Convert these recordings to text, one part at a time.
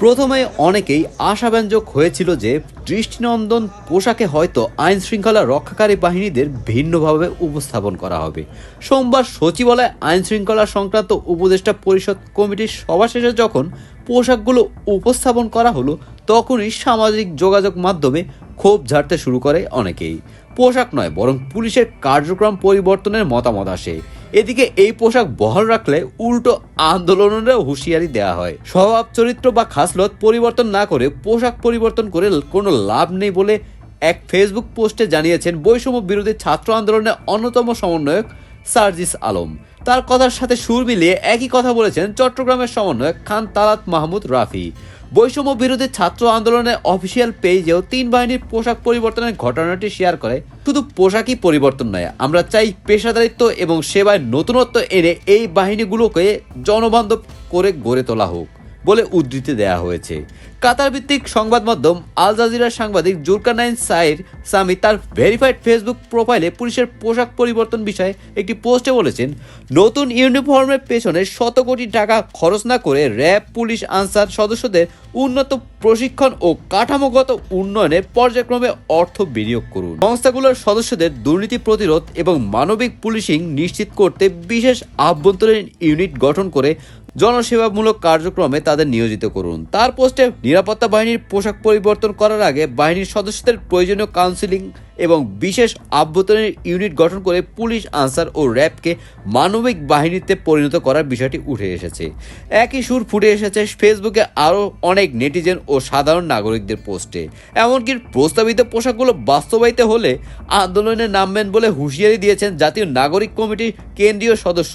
প্রথমে অনেকেই আশাব্যঞ্জক হয়েছিল যে দৃষ্টিনন্দন পোশাকে হয়তো আইন শৃঙ্খলা রক্ষাকারী বাহিনীদের ভিন্নভাবে উপস্থাপন করা হবে। সোমবার সচিবালয়ে আইন শৃঙ্খলা সংক্রান্ত উপদেষ্টা পরিষদ কমিটির সভা শেষে যখন পোশাকগুলো উপস্থাপন করা হলো, তখনই সামাজিক যোগাযোগ মাধ্যমে ক্ষোভ ঝাড়তে শুরু করে অনেকেই। পোশাক নয়, বরং পুলিশের কার্যক্রম পরিবর্তনের মতামত আসে। এদিকে এই পোশাক বহাল রাখলে উল্টো আন্দোলনেরও হুঁশিয়ারি দেওয়া হয়। স্বভাব, চরিত্র বা খাসলত পরিবর্তন না করে পোশাক পরিবর্তন করে কোনো লাভ নেই বলে এক ফেসবুক পোস্টে জানিয়েছেন বৈষম্য বিরোধী ছাত্র আন্দোলনের অন্যতম সমন্বয়ক সার্জিস আলম। তার কথার সাথে সুর মিলিয়ে একই কথা বলেছেন চট্টগ্রামের সমন্বয়ক খান তালাত মাহমুদ রাফি। বৈষম্য বিরোধী ছাত্র আন্দোলনের অফিসিয়াল পেজেও তিন বাহিনীর পোশাক পরিবর্তনের ঘটনাটি শেয়ার করে। শুধু পোশাকই পরিবর্তন নয়, আমরা চাই পেশাদারিত্ব এবং সেবায় নতুনত্ব এনে এই বাহিনীগুলোকে জনবান্ধব করে গড়ে তোলা হোক। বলে উদ্ধৃতি দেওয়া হয়েছে। কাতার ভিত্তিক সংবাদ মাধ্যম আল জাজিরার সাংবাদিক জুলকানাইন সাইর সামি তার ভেরিফাইড ফেসবুক প্রোফাইলে পুলিশের পোশাক পরিবর্তন বিষয়ে একটি পোস্টে বলেছেন, নতুন ইউনিফর্মের পেছনে শত কোটি টাকা খরচ না করে র্যাব, পুলিশ, আনসার সদস্যদের উন্নত প্রশিক্ষণ ও কাঠামোগত উন্নয়নে পর্যায়ক্রমে অর্থ বিনিয়োগ করুন। সংস্থাগুলোর সদস্যদের দুর্নীতি প্রতিরোধ এবং মানবিক পুলিশিং নিশ্চিত করতে বিশেষ আভ্যন্তরীণ ইউনিট গঠন করে জনসেবামূলক কার্যক্রমে তাদের নিয়োজিত করুন। তার পোস্টে নিরাপত্তা বাহিনীর পোশাক পরিবর্তন করার আগে বাহিনীর সদস্যদের প্রয়োজনীয় কাউন্সিলিং এবং বিশেষ আভ্যন্তরীণ ইউনিট গঠন করে পুলিশ আনসার ও র্যাবকে মানবিক বাহিনীতে পরিণত করার বিষয়টি উঠে এসেছে। একই সুর ফুটে এসেছে ফেসবুকে আরও অনেক নেটিজেন ও সাধারণ নাগরিকদের পোস্টে। এমনকি প্রস্তাবিত পোশাকগুলো বাস্তবায়িত হলে আন্দোলনে নামবেন বলে হুঁশিয়ারি দিয়েছেন জাতীয় নাগরিক কমিটির কেন্দ্রীয় সদস্য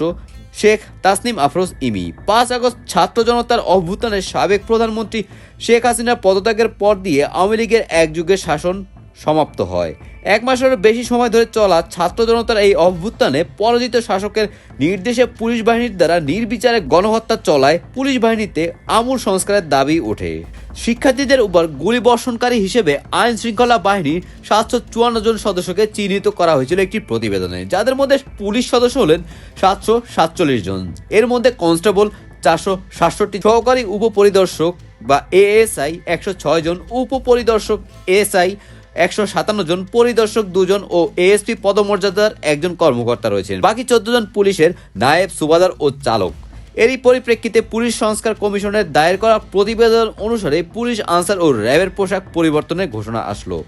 শেখ তাসনিম আফরোজ ইমি। পাঁচ আগস্ট ছাত্র জনতার অভ্যুত্থানে সাবেক প্রধানমন্ত্রী শেখ হাসিনার পদত্যাগের পর দিয়ে আওয়ামী লীগের এক যুগের শাসন সমাপ্ত হয়। এক মাসেরও বেশি সময় ধরে চলা ছাত্র জনতার এই অভ্যুত্থানে পরাজিত শাসকের নির্দেশে পুলিশ বাহিনীর দ্বারা নির্বিচারে গণহত্যা চলায় পুলিশ বাহিনীতে আমূল সংস্কারের দাবি ওঠে। শিক্ষার্থীদের উপর গুলি বর্ষণকারী হিসেবে আইন শৃঙ্খলা বাহিনীর সাতশো চুয়ান্ন জন সদস্যকে চিহ্নিত করা হয়েছিল একটি প্রতিবেদনে, যাদের মধ্যে পুলিশ সদস্য হলেন সাতশো সাতচল্লিশ জন। এর মধ্যে কনস্টেবল চারশো সাতষট্টি, সহকারী উপপরিদর্শক বা এএসআই একশো ছয় জন, উপপরিদর্শক এএসআই একশো সাতান্ন জন, পরিদর্শক দুজন ও এএসপি পদমর্যাদার একজন কর্মকর্তা রয়েছেন। বাকি চোদ্দ জন পুলিশের নায়েব, সুবাদার ও চালক। এরই পরিপ্রেক্ষিতে পুলিশ সংস্কার কমিশনের দায়ের করা প্রতিবেদন অনুসারে পুলিশ আনসার ও র্যাবের পোশাক পরিবর্তনের ঘোষণা আসলো।